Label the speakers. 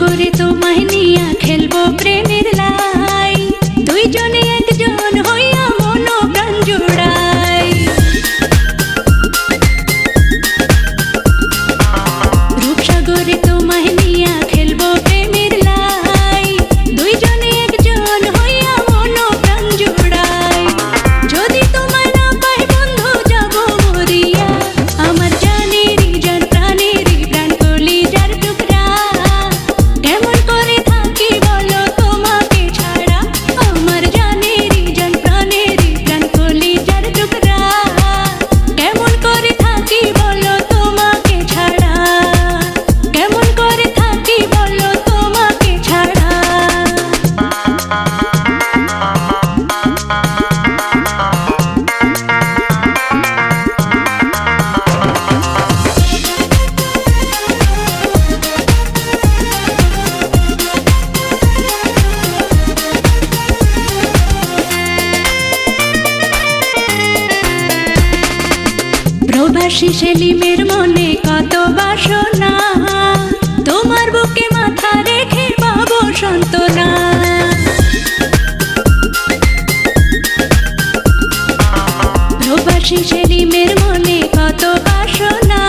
Speaker 1: गोरी तो महनिया ভালোবাসি সেলিমের মনে কত বাসনা। তোমার বুকে মাথা রেখে পাবো সন্তনা ভালোবাসি সেলিমের মনে কত বাসনা।